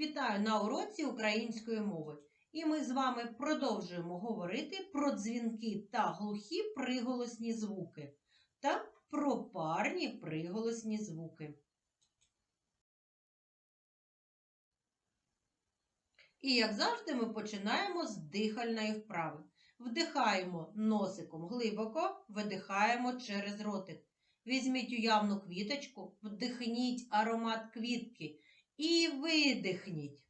Вітаю на уроці української мови. І ми з вами продовжуємо говорити про дзвінки та глухі приголосні звуки та про парні приголосні звуки. І, як завжди, ми починаємо з дихальної вправи. Вдихаємо носиком глибоко, видихаємо через ротик. Візьміть уявну квіточку, вдихніть аромат квітки і видихніть.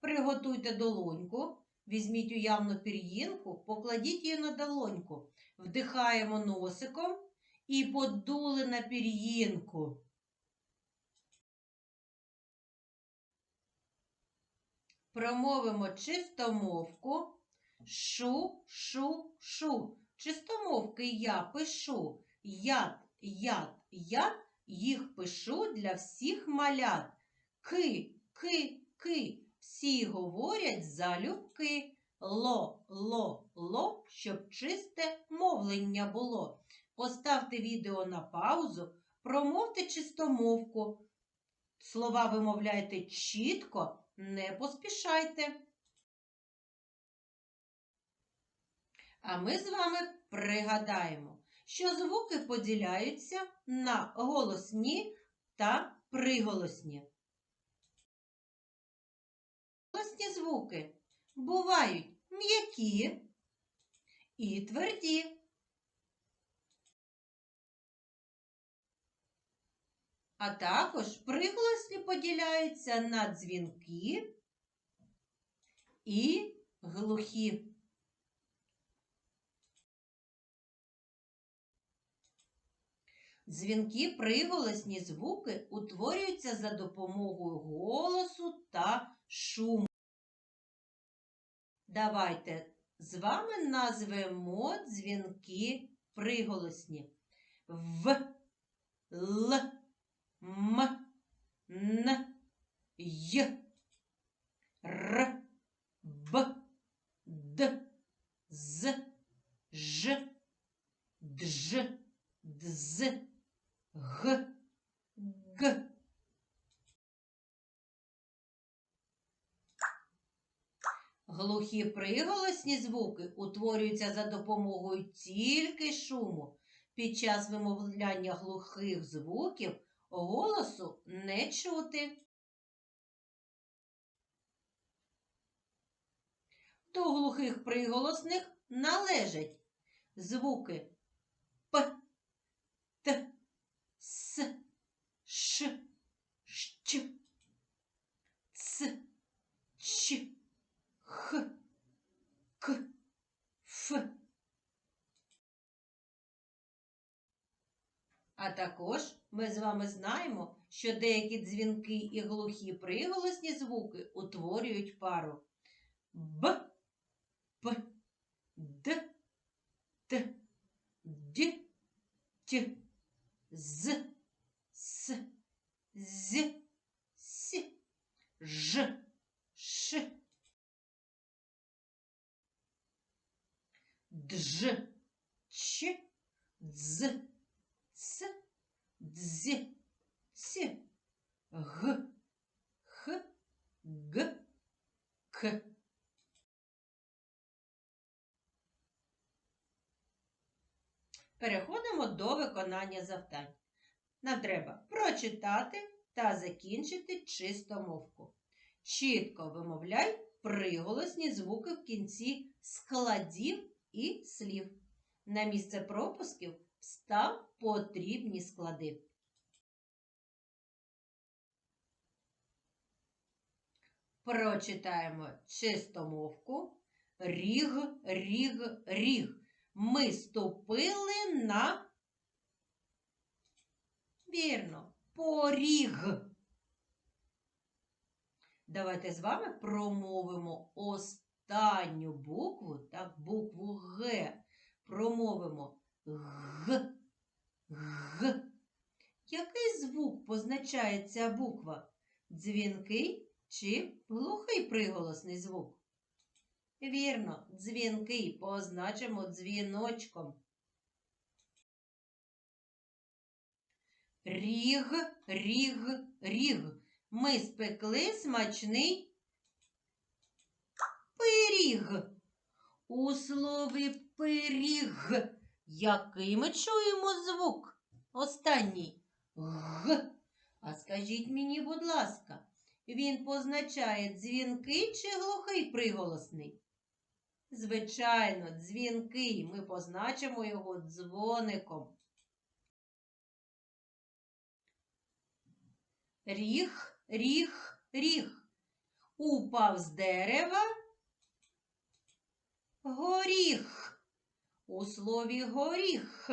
Приготуйте долоньку, візьміть уявну пір'їнку, покладіть її на долоньку. Вдихаємо носиком і подули на пір'їнку. Промовимо чистомовку. Шу, шу, шу. Чистомовки я пишу. Яд, яд, яд. Їх пишу для всіх малят. Ки, ки, ки. Всі говорять залюбки. Ло, ло, ло, щоб чисте мовлення було. Поставте відео на паузу, промовте чистомовку. Слова вимовляйте чітко, не поспішайте. А ми з вами пригадаємо, що звуки поділяються на голосні та приголосні. Голосні звуки бувають м'які і тверді. А також приголосні поділяються на дзвінки і глухі. Дзвінки приголосні звуки утворюються за допомогою голосу та шуму. Давайте з вами назвемо дзвінки приголосні. В, Л, М, Н, Й, Р, Б, Д, З, Ж, Дж, Дз, Г, Г. Глухі приголосні звуки утворюються за допомогою тільки шуму. Під час вимовляння глухих звуків голосу не чути. До глухих приголосних належать звуки П, Т, С, Ш, Щ, Ц, Ч, Х, К, Ф. А також ми з вами знаємо, що деякі дзвінки і глухі приголосні звуки утворюють пару. Б, П, Д, Т, Д, Т, З, С, З, С, Ж, Ш, Дж, Ч, Дз, Дз, Ц, Г, Х, Г, К. Переходимо до виконання завдань. Нам треба прочитати та закінчити чистомовку. Чітко вимовляй приголосні звуки в кінці складів і слів. На місце пропусків став потрібні склади. Прочитаємо чистомовку. Ріг, ріг, ріг. Ми ступили на вірно, поріг. Давайте з вами промовимо останню букву, так, букву Г. Промовимо Г. Г. Який звук позначає ця буква? Дзвінкий чи глухий приголосний звук? Вірно, дзвінкий позначимо дзвіночком. Ріг, ріг, ріг. ми спекли смачний пиріг. У слові пиріг, який ми чуємо звук? Останній г. А скажіть мені, будь ласка, він позначає дзвінкий чи глухий приголосний? Звичайно, дзвінкий. Ми позначимо його дзвоником. Ріг, ріг, ріг. Упав з дерева горіх. У слові горіх.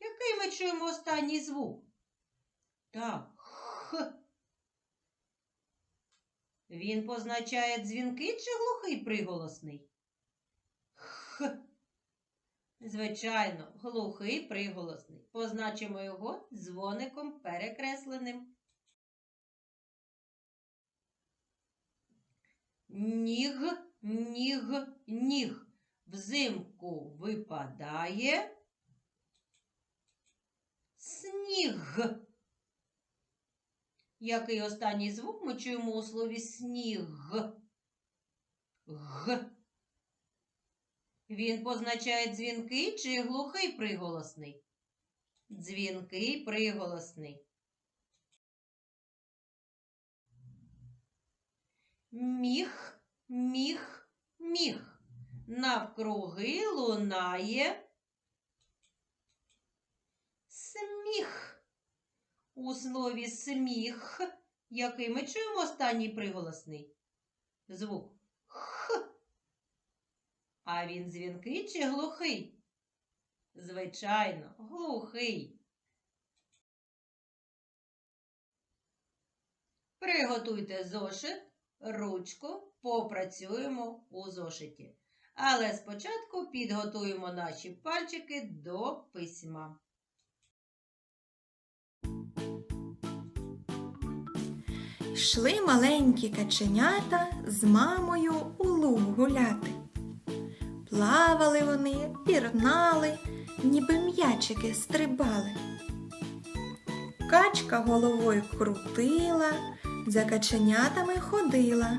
Який ми чуємо останній звук? Так, х. Він позначає дзвінкий чи глухий приголосний? Х. Звичайно, глухий приголосний. Позначимо його дзвоником перекресленим. Ніг, ніг, ніг. Взимку випадає сніг. Який останній звук ми чуємо у слові сніг? Г. Він позначає дзвінкий чи глухий приголосний? Дзвінкий приголосний. Міх, міх, міх. Навкруги лунає сміх. У слові сміх, який ми чуємо останній приголосний звук х. А він дзвінкий чи глухий? Звичайно, глухий. Приготуйте зошит, ручку, попрацюємо у зошиті. Але спочатку підготуємо наші пальчики до письма. Йшли маленькі каченята з мамою у луг гуляти. Плавали вони, пірнали, ніби м'ячики стрибали. Качка головою крутила, за каченятами ходила.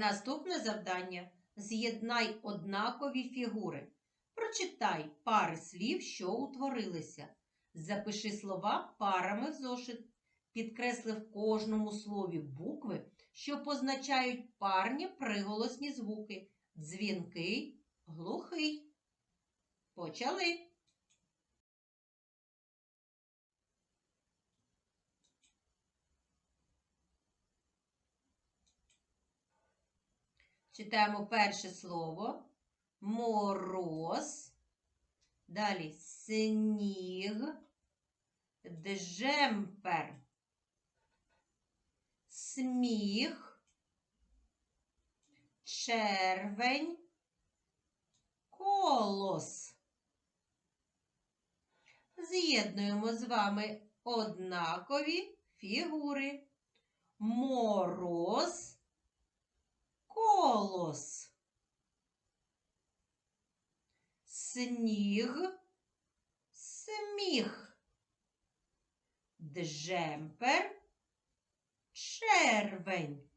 Наступне завдання. З'єднай однакові фігури. Прочитай пари слів, що утворилися. Запиши слова парами в зошит. Підкресли в кожному слові букви, що позначають парні приголосні звуки. Дзвінкий, глухий. Почали. Читаємо перше слово. Мороз. Далі сніг. Джемпер. Сміх. Червень. Колос. З'єднуємо з вами однакові фігури. Мороз колос. Сніг, сміх. Джемпер, червень.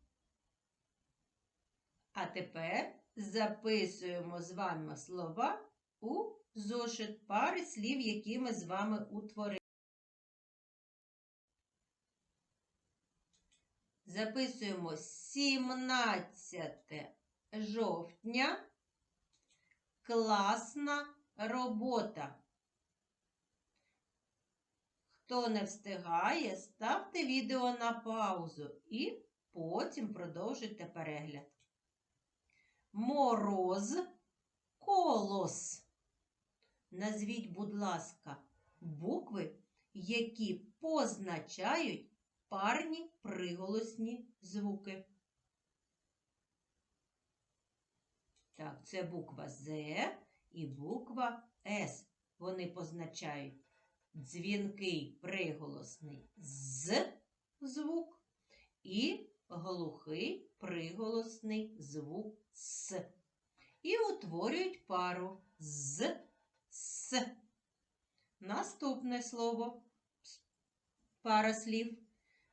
А тепер записуємо з вами слова у зошит пари слів, які ми з вами утворили. Записуємо 17 жовтня. Класна робота. Хто не встигає, ставте відео на паузу і потім продовжуйте перегляд. Мороз, колос. Назвіть, будь ласка, букви, які позначають парні приголосні звуки. Так, це буква З і буква С. Вони позначають дзвінкий приголосний з звук і глухий приголосний звук С. І утворюють пару з с. Наступне слово пара слів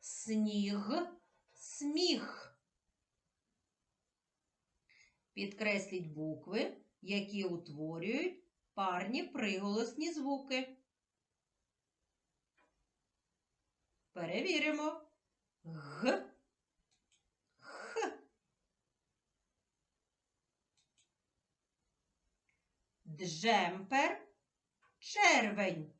сніг, сміх. Підкресліть букви, які утворюють парні приголосні звуки. Перевіримо. Г, Х. Джемпер, червень.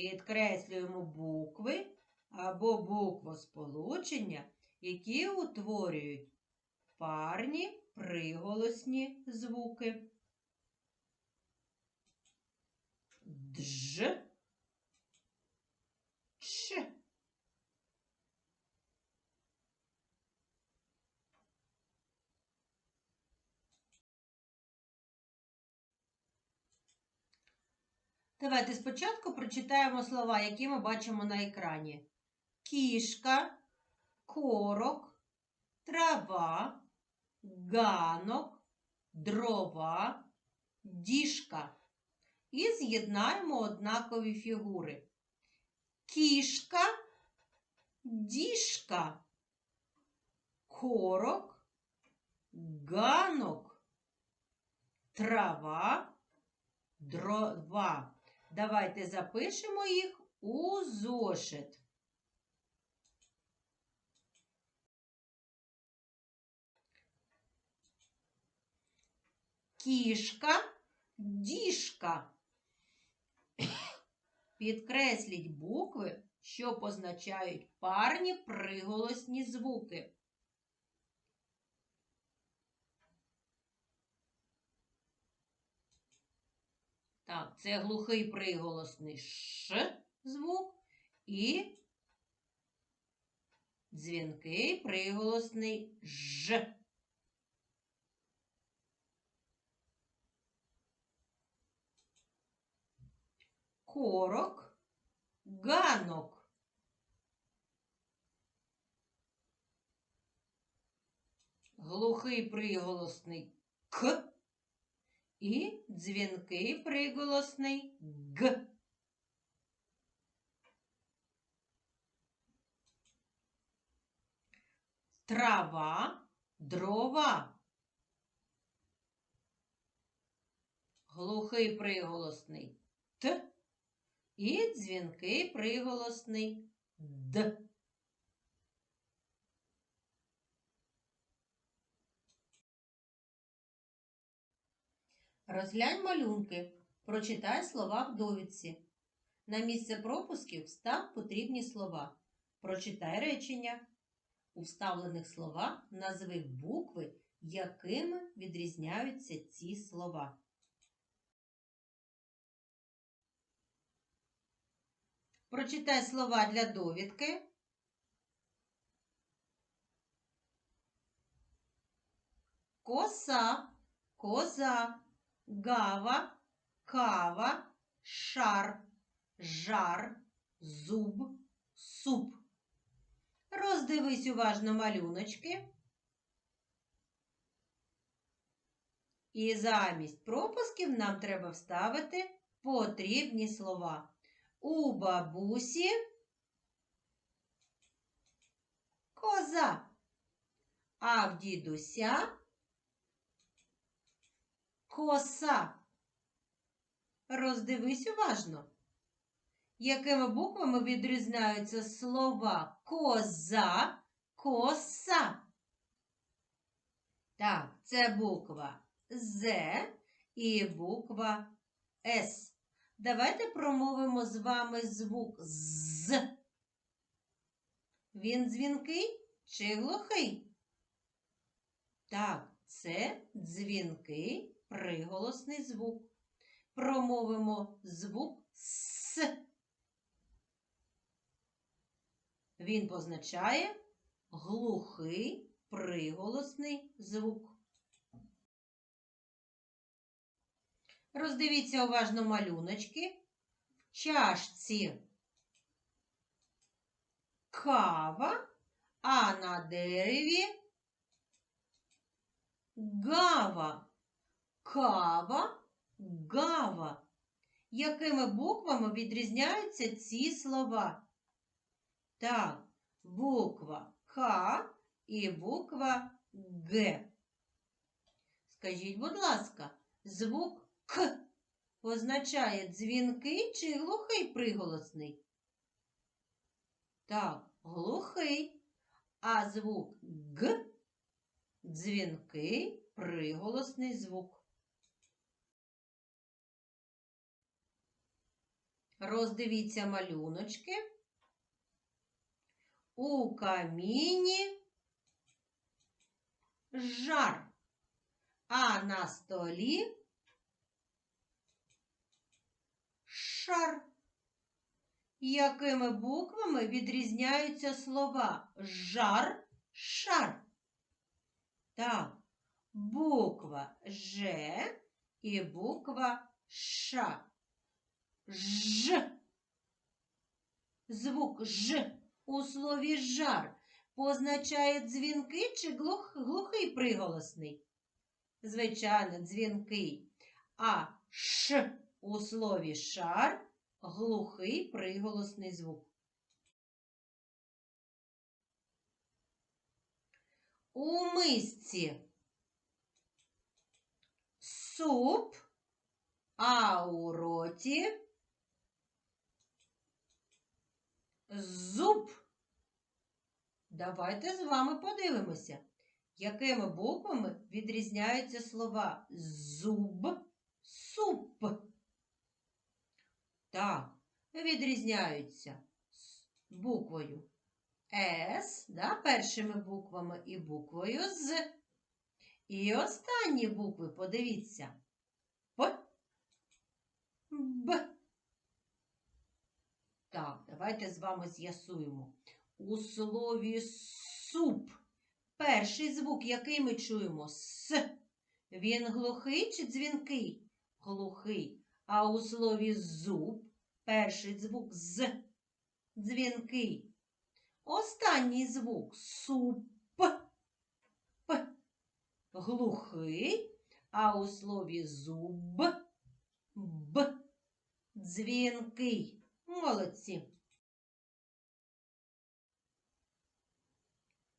Підкреслюємо букви або буквосполучення, які утворюють парні приголосні звуки. Дж, Ч. Давайте спочатку прочитаємо слова, які ми бачимо на екрані. Кішка, корок, трава, ганок, дрова, діжка. І з'єднаємо однакові фігури. Кішка, діжка, корок, ганок, трава, дрова. Давайте запишемо їх у зошит. Кішка, діжка. Підкресліть букви, що позначають парні приголосні звуки. Так, це глухий приголосний ш звук і дзвінкий приголосний ж. Корок, ганок. Глухий приголосний к і дзвінкий приголосний г. Трава, дрова. Глухий приголосний т і дзвінкий приголосний д. Розглянь малюнки. Прочитай слова в довідці. На місце пропусків встав потрібні слова. Прочитай речення. У вставлених словах назви букви, якими відрізняються ці слова. Прочитай слова для довідки. Коса, коза, гава, кава, шар, жар, зуб, суп. Роздивись уважно малюночки. І замість пропусків нам треба вставити потрібні слова. У бабусі коза, а в дідуся коса. Роздивись уважно. Якими буквами відрізняються слова коза, коса? Так, це буква З і буква С. Давайте промовимо з вами звук З. Він дзвінкий чи глухий? Так, це дзвінкий приголосний звук. Промовимо звук С. Він позначає глухий приголосний звук. Роздивіться уважно малюночки. В чашці кава, а на дереві гава. Кава, гава. Якими буквами відрізняються ці слова? Так, буква К і буква Г. Скажіть, будь ласка, звук К позначає дзвінкий чи глухий приголосний? Так, глухий. А звук Г дзвінкий приголосний звук. Роздивіться малюночки. У каміні жар, а на столі шар. Якими буквами відрізняються слова жар, шар? Так, буква Ж і буква Ш. Ж. Звук Ж у слові жар позначає дзвінкий чи глух, глухий приголосний? Звичайно, дзвінкий. А Ш у слові шар глухий приголосний звук. У мисці суп, а у роті зуб. Давайте з вами подивимося, якими буквами відрізняються слова зуб, суп. Так, відрізняються буквою С, да, першими буквами і буквою З. І останні букви, подивіться. П, Б. Так, давайте з вами з'ясуємо. У слові суп перший звук, який ми чуємо С. Він глухий чи дзвінкий? Глухий. А у слові зуб перший звук з дзвінкий. Останній звук суп п глухий, а у слові зуб б дзвінкий. Молодці.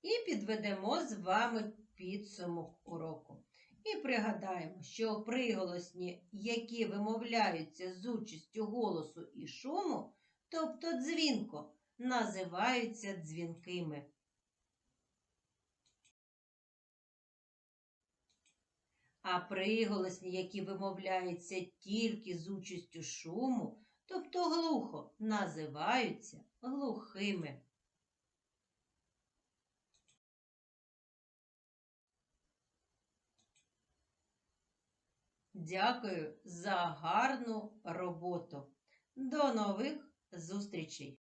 І підведемо з вами підсумок уроку. І пригадаємо, що приголосні, які вимовляються з участю голосу і шуму, тобто дзвінко, називаються дзвінкими. А приголосні, які вимовляються тільки з участю шуму, тобто глухо, називаються глухими. Дякую за гарну роботу. До нових зустрічей!